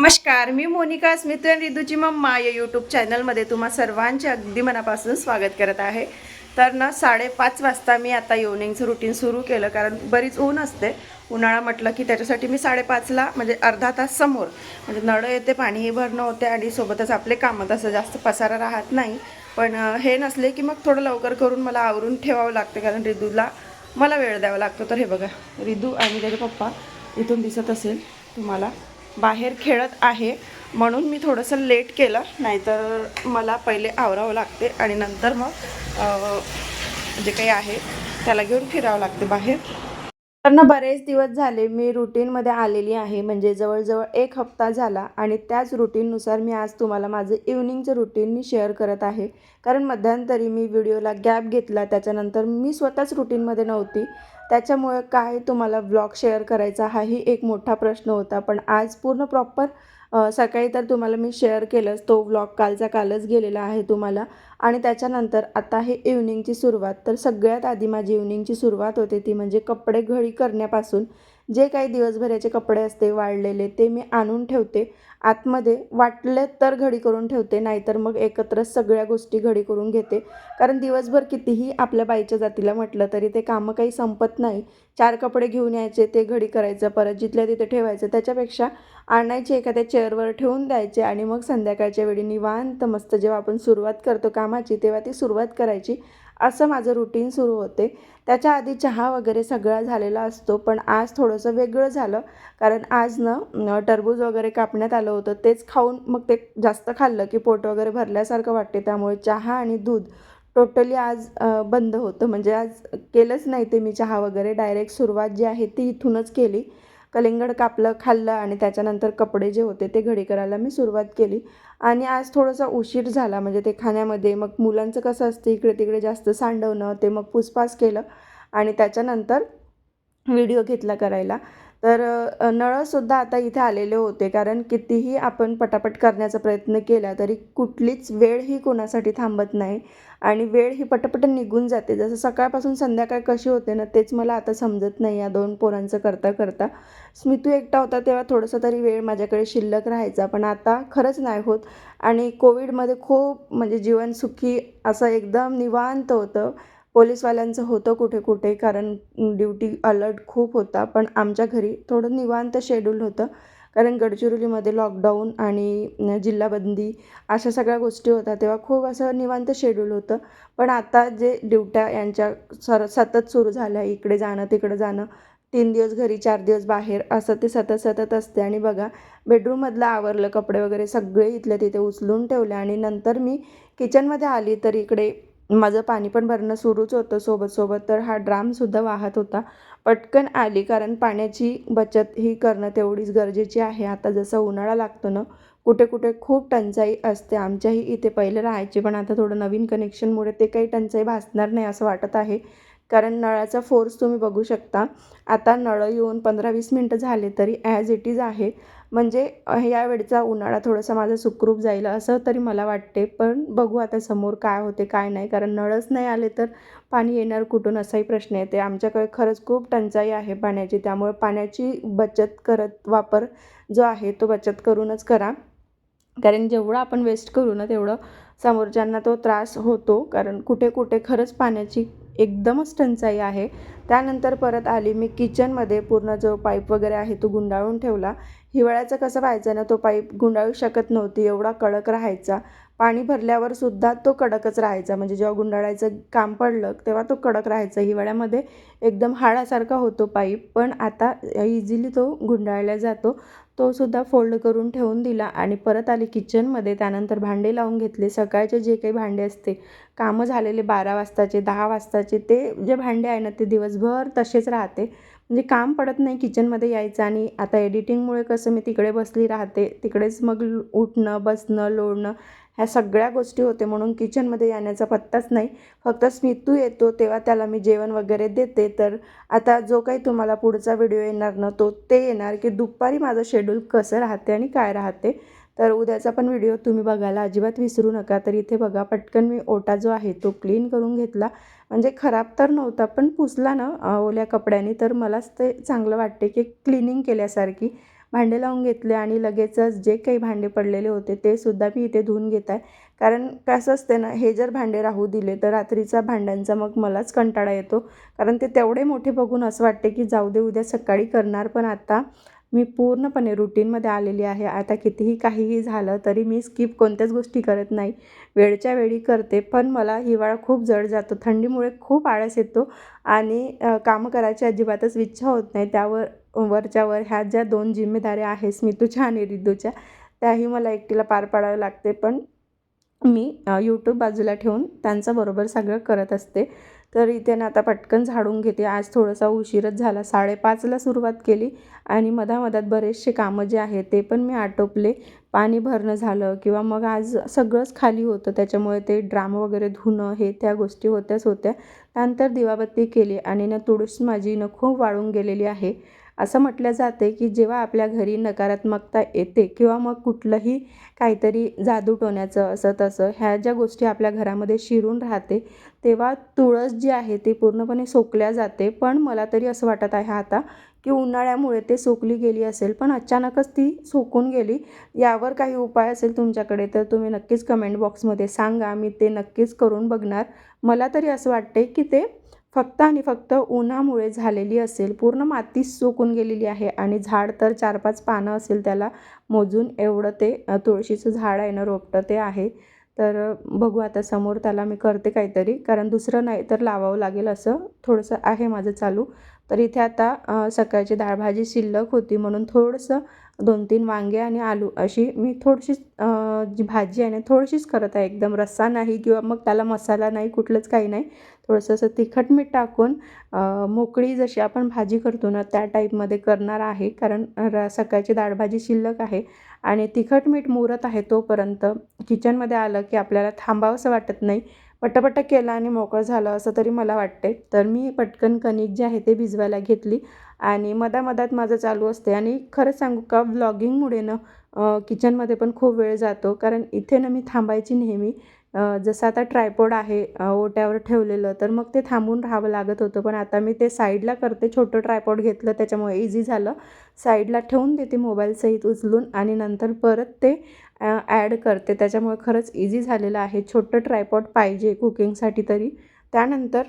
नमस्कार मी मोनिका स्मित आणि रिदूची मम्मा या यूट्यूब चॅनलमध्ये तुम्हा सर्वांचे अगदी मनापासून स्वागत करत आहे. तर ना साडेपाच वाजता मी आता इव्हनिंगचं रुटीन सुरू केलं कारण बरीच ऊन असते. उन्हाळा म्हटलं की त्याच्यासाठी मी साडेपाचला म्हणजे अर्धा तास समोर म्हणजे नळं येते पाणीही भरणं होते आणि सोबतच आपले कामं तसं जास्त पसारा राहत नाही. पण हे नसले की मग थोडं लवकर करून मला आवरून ठेवावं लागतं कारण रिदूला मला वेळ द्यावा लागतो. तर हे बघा रिदू आणि त्याचे पप्पा इथून दिसत असेल तुम्हाला. बाहेर खेळत आहे. म्हणून मी थोडंसं लेट केलं नाहीतर मला पहिले आवरावं लागते आणि नंतर मग जे काही आहे त्याला घेऊन फिरावं लागते बाहेर. तर ना बरेच दिवस झाले मी रुटीनमध्ये आलेली आहे म्हणजे जवळजवळ एक हप्ता झाला आणि त्याच रुटीननुसार मी आज तुम्हाला माझं इव्हनिंगचं रुटीन मी शेअर करत आहे. कारण मध्यंतरी मी व्हिडिओला गॅप घेतला त्याच्यानंतर मी स्वतःच रुटीनमध्ये नव्हती. त्याच्यामुळे काय तुम्हाला ब्लॉग शेअर करायचा हाही एक मोठा प्रश्न होता. पण आज पूर्ण प्रॉपर सकाळी तर तुम्हाला मी शेअर केलंच. तो व्लॉग कालचा कालच गेलेला आहे तुम्हाला. आणि त्याच्यानंतर आता हे इव्हनिंगची सुरुवात. तर सगळ्यात आधी माझी इव्हनिंगची सुरुवात होते ती म्हणजे कपडे घडी करण्यापासून. जे काही दिवसभराचे कपडे असते वाळलेले ते मी आणून ठेवते. आतमध्ये वाटले तर घडी करून ठेवते नाहीतर मग एकत्र सगळ्या गोष्टी घडी करून घेते. कारण दिवसभर कितीही आपल्या बाईच्या जातीला म्हटलं तरी ते कामं काही संपत नाही. चार कपडे घेऊन यायचे ते घडी करायचं परत जिथल्या तिथे ठेवायचं त्याच्यापेक्षा आणायचे एखाद्या चेअरवर ठेवून द्यायचे आणि मग संध्याकाळच्या वेळी निवांत मस्त जेव्हा आपण सुरुवात करतो कामाची तेव्हा ती सुरुवात करायची. असं माझं रुटीन सुरू होते. त्याच्या आधी चहा वगैरे सगळा झालेला असतो पण आज थोडंसं वेगळं झालं. कारण आज ना टरबूज वगैरे कापण्यात आलं होतं. तेच खाऊन मग ते जास्त खाल्लं की पोट वगैरे भरल्यासारखं वाटते. त्यामुळे चहा आणि दूध टोटली आज बंद होतं. म्हणजे आज केलंच नाही ते मी चहा वगैरे. डायरेक्ट सुरुवात जी आहे ती इथूनच केली. कलिंगड कापलं खाल्लं आणि त्याच्यानंतर कपडे जे होते ते घडी करायला मी सुरुवात केली. आणि आज थोडासा उशीर झाला म्हणजे ते खाण्यामध्ये मग मुलांचं कसं असतं इकडे तिकडे जास्त सांडवणं ते मग पुसपास केलं आणि त्याच्यानंतर व्हिडिओ घेतला करायला. तर नळसुद्धा आता इथे आलेले होते. कारण कितीही आपण पटापट करण्याचा प्रयत्न केला तरी कुठलीच वेळ ही कोणासाठी थांबत नाही. आणि वेळ ही पटपट निघून जाते. जसं सकाळपासून संध्याकाळ कशी होते ना तेच मला आता समजत नाही या दोन पोरांचं करता करता. स्मितू एकटा होता तेव्हा थोडंसं तरी वेळ माझ्याकडे शिल्लक राहायचा. पण आता खरंच नाही होत. आणि कोविडमध्ये खूप म्हणजे जीवन सुखी असं एकदम निवांत होतं. पोलीसवाल्यांचं होतं कुठे कुठे कारण ड्युटी अलर्ट खूप होता. पण आमच्या घरी थोडं निवांत शेड्यूल होतं कारण गडचिरोलीमध्ये लॉकडाऊन आणि जिल्हाबंदी अशा सगळ्या गोष्टी होत्या तेव्हा खूप असं निवांत शेड्यूल होतं. पण आता जे ड्युट्या यांच्या सर सतत सुरू झाल्या इकडे जाणं तिकडे जाणं तीन दिवस घरी चार दिवस बाहेर असं ते सतत सतत असते. आणि बघा बेडरूममधलं आवरलं कपडे वगैरे सगळे इथल्या तिथे उचलून ठेवले आणि नंतर मी किचनमध्ये आली तर इकडे माझं पाणी पण भरणं सुरूच होतं सोबत सोबत तर हा ड्रामसुद्धा वाहत होता. पटकन आली कारण पाण्याची बचत ही करणं तेवढीच गरजेची आहे. आता जसं उन्हाळा लागतो ना कुठे कुठे खूप टंचाई असते. आमच्याही इथे पहिले राहायचे पण आता थोडं नवीन कनेक्शनमुळे ते काही टंचाई भासणार नाही असं वाटत आहे. कारण नळाचा फोर्स तुम्ही बघू शकता. आता नळं येऊन पंधरा वीस मिनटं झाले तरी ॲज इट इज आहे. म्हणजे यावेळचा उन्हाळा थोडासा माझा सुखरूप जाईल असं तरी मला वाटते. पण बघू आता समोर काय होते काय नाही. कारण नळच नाही आले तर पाणी येणार कुठून असाही प्रश्न येते. आमच्याकडे खरंच खूप टंचाई आहे पाण्याची. त्यामुळे पाण्याची बचत करत वापर जो आहे तो बचत करूनच करा. कारण जेवढं आपण वेस्ट करू ना तेवढं समोरच्यांना तो त्रास होतो. कारण कुठे कुठे खरंच पाण्याची एकदमच टंचाई आहे. त्यानंतर परत आली मी किचनमध्ये. पूर्ण जो पाईप वगैरे आहे तो गुंडाळून ठेवला. हिवाळ्याचं कसं व्हायचं ना तो पाईप गुंडाळू शकत नव्हती. एवढा कडक राहायचा. पाणी भरल्यावर सुद्धा तो कडकच राहायचा. म्हणजे जेव्हा गुंडाळायचं काम पडलं तेव्हा तो कडक राहायचा. हिवाळ्यामध्ये एकदम हाडासारखा होतो पाईप. पण आता इझिली तो गुंडाळला जातो. तो सुद्धा फोल्ड करून ठेवून दिला आणि परत आली किचनमध्ये. त्यानंतर भांडे लावून घेतले. सकाळचे जे काही भांडे असते कामं झालेले बारा वाजताचे दहा वाजताचे ते जे भांडे आहे ना ते दिवसभर तसेच राहते. म्हणजे काम पडत नाही किचनमध्ये यायचं आणि आता एडिटिंगमुळे कसं मी तिकडे बसली राहते. तिकडेच मग उठणं बसणं लोळणं ह्या सगळ्या गोष्टी होते म्हणून किचनमध्ये येण्याचा पत्ताच नाही. फक्त स्मितू येतो तेव्हा त्याला मी जेवण वगैरे देते. तर आता जो काही तुम्हाला पुढचा व्हिडिओ येणार ना तो ते येणार की दुपारी माझं शेड्यूल कसं राहते आणि काय राहते. तर उद्याचा पण व्हिडिओ तुम्ही बघायला अजिबात विसरू नका. तर इथे बघा पटकन मी ओटा जो आहे तो क्लीन करून घेतला. म्हणजे खराब तर नव्हता पण पुसला ना ओल्या कपड्याने. तर मलाच ते चांगलं वाटते की क्लिनिंग केल्यासारखी. भांडे लावून घेतले आणि लगेचच जे काही भांडे पडलेले होते ते सुद्धा मी इथे धुवून घेत आहे कारण कसं असते ना हे जर भांडे राहू दिले तर रात्रीचा भांड्यांचा मग मलाच कंटाळा येतो. कारण ते तेवढे मोठे बघून असं वाटते की जाऊ दे उद्या सकाळी करणार पण आता मी पूर्णपणे रुटीनमध्ये आलेली आहे. आता कितीही काहीही झालं तरी मी स्किप कोणत्याच गोष्टी करत नाही. वेळच्या वेळी करते पण मला हिवाळा खूप जड जातो. थंडीमुळे खूप आळस येतो आणि कामं करायची अजिबातच इच्छा होत नाही. त्यावर वरच्यावर ह्या ज्या दोन जिम्मेदाऱ्या आहेत स्मितूच्या आणि रिद्धूच्या त्याही मला एकटीला पार पाडावं लागते. पण मी यूट्यूब बाजूला ठेवून त्यांचं बरोबर सगळं करत असते. तर इथे ना आता पटकन झाडून घेते. आज थोडासा उशीरच झाला. साडेपाचला सुरुवात केली आणि मधामधात बरेचसे कामं जे आहे ते पण मी आटोपले. पाणी भरणं झालं किंवा मग आज सगळंच खाली होतं. त्याच्यामुळे ते ड्राम वगैरे धुणं हे त्या गोष्टी होत्याच होत्या. त्यानंतर दिवाबत्ती केली आणि ना तुळस माझी न खूप वाळून गेलेली आहे. असं म्हटलं जाते की जेव्हा आपल्या घरी नकारात्मकता येते किंवा मग कुठलंही काहीतरी जादू टोण्याचं असं तसं ह्या ज्या गोष्टी आपल्या घरामध्ये शिरून राहते तेव्हा तुळस जी आहे ती पूर्णपणे सोकल्या जाते. पण मला तरी असं वाटत आहे आता की उन्हाळ्यामुळे ते सोकली गेली असेल पण अचानकच ती सोकून गेली. यावर काही उपाय असेल तुमच्याकडे तर तुम्ही नक्कीच कमेंट बॉक्समध्ये सांगा. मी ते नक्कीच करून बघणार. मला तरी असं वाटते की ते फक्त आणि फक्त उन्हामुळे झालेली असेल पूर्ण माती सुकून गेलेली आहे आणि झाड तर चार पाच पानं असेल त्याला मोजून एवढं ते तुळशीचं झाड आहे ना रोपटं ते आहे. तर बघू आता समोर त्याला मी करते काहीतरी कारण दुसरं नाही तर लावावं लागेल असं थोडंसं आहे माझं चालू. तर इथे आता सकाळची डाळ भाजी शिल्लक होती म्हणून थोडंसं दोन तीन वांगे आणि आलू अशी मी थोडीशी जी भाजी आहे ना थोडीशीच करत आहे. एकदम रस्सा नाही किंवा मग त्याला मसाला नाही कुठलंच काही नाही. थोडंसं असं तिखट मीठ टाकून मोकळी जशी आपण भाजी करतो ना त्या टाईपमध्ये करणार आहे. कारण र सकाळची डाळभाजी शिल्लक आहे आणि तिखट मीठ मुरत आहे तोपर्यंत किचनमध्ये आलं की आपल्याला थांबावंसं वाटत नाही. पटापट केलं आणि मोकळं झालं असं तरी मला वाटते. तर मी पटकन कणिक जे आहे ते भिजवायला घेतली आणि मधामधात माझं चालू असते. आणि खरंच सांगू का व्लॉगिंगमुळे ना किचनमध्ये पण खूप वेळ जातो. कारण इथे ना मी थांबायची नेहमी. जसं आता ट्रायपॉड आहे ओट्यावर ठेवलेलं तर मग ते थांबून राहावं लागत होतं. पण आता मी ते साईडला करते छोटं ट्रायपॉड घेतलं त्याच्यामुळे इझी झालं. साईडला ठेवून देते मोबाईल सहित उचलून आणि नंतर परत ते ॲड करते. त्याच्यामुळे खरंच इझी झालेलं आहे. छोटं ट्रायपॉट पाहिजे कुकिंगसाठी तरी. त्यानंतर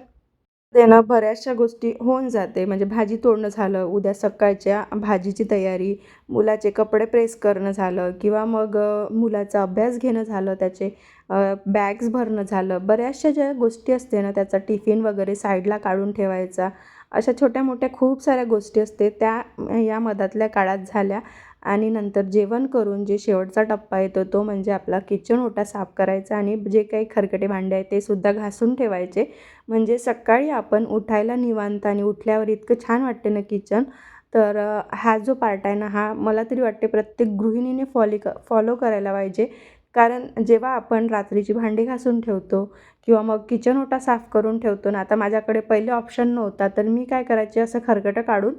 ते बऱ्याचशा गोष्टी होऊन जाते. म्हणजे भाजी तोडणं झालं उद्या सकाळच्या भाजीची तयारी मुलाचे कपडे प्रेस करणं झालं किंवा मग मुलाचा अभ्यास घेणं झालं त्याचे बॅग्स भरणं झालं. बऱ्याचशा ज्या गोष्टी असते ना त्याचा टिफिन वगैरे साईडला काढून ठेवायचा. अशा छोट्या मोठ्या खूप साऱ्या गोष्टी असते. त्या या मधातल्या काळात झाल्या. आणि नंतर जेवण करून जे शेवटचा टप्पा येतो तो म्हणजे आपला किचन ओटा साफ करायचा आणि जे काही खरकटे भांडे आहे ते सुद्धा घासून ठेवायचे. म्हणजे सकाळी आपण उठायला निवांत आणि उठल्यावर इतकं छान वाटते ना किचन. तर हा जो पार्ट आहे ना हा मला तरी वाटते प्रत्येक गृहिणीने फॉली क फॉलो करायला पाहिजे. कारण जेव्हा आपण रात्रीची भांडी घासून ठेवतो किंवा मग किचन ओटा साफ करून ठेवतो ना आता माझ्याकडे पहिले ऑप्शन नव्हता तर मी काय करायची असं खरकटं काढून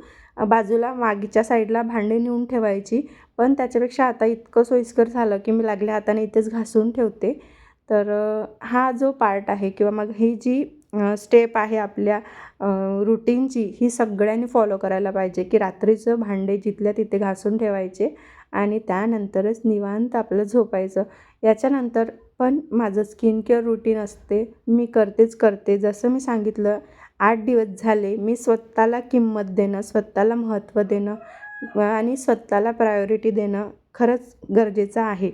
बाजूला मागीच्या साईडला भांडे नेऊन ठेवायची. पण त्याच्यापेक्षा आता इतकं सोयीस्कर झालं की मी लागल्या हाताने इथेच घासून ठेवते. तर हा जो पार्ट आहे किंवा मग ही जी स्टेप आहे आपल्या रुटीनची ही सगळ्यांनी फॉलो करायला पाहिजे की रात्रीचं भांडे जिथल्या तिथे घासून ठेवायचे आणि त्यानंतरच निवांत आपलं झोपायचं. याच्यानंतर पण माझं स्किन केअर रुटीन असते मी करतेच करते. जसं मी सांगितलं आठ दिवस झाले मी स्वतःला किंमत देणं स्वतःला महत्त्व देणं आणि स्वतःला प्रायोरिटी देणं खरंच गरजेचं आहे.